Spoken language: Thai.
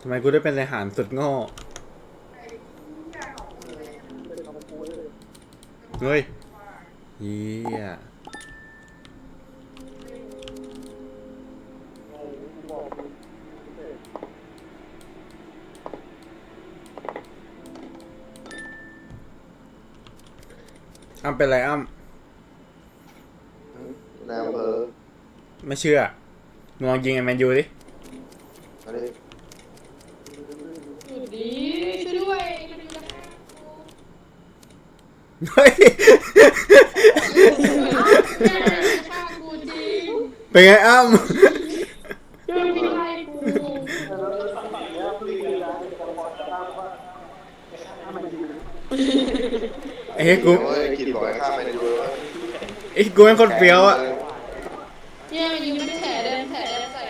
ทำไมกูได้เป็นทหารสุดโง่เฮ้ยเฮียอ้ำเป็นไรอ้ำนายอำเภอไม่เชื่อมึงลองยิงไอ้แมนยูดิ อันนี้ หยุดดีช่วยด้วยมันอยู่กับข้ากู เฮ้ยแม่ฆ่ากูจริงเป็นไงอ้ำช่วยพี่ไล่กูไอ้เฮ้ยกูโอ้ยกินบอกให้ข้ามไปดูเลยไอ้กูเป็นคนเฟี้ยวอะเนี่ยมันยิงมันแฉแดงแฉแดงใส่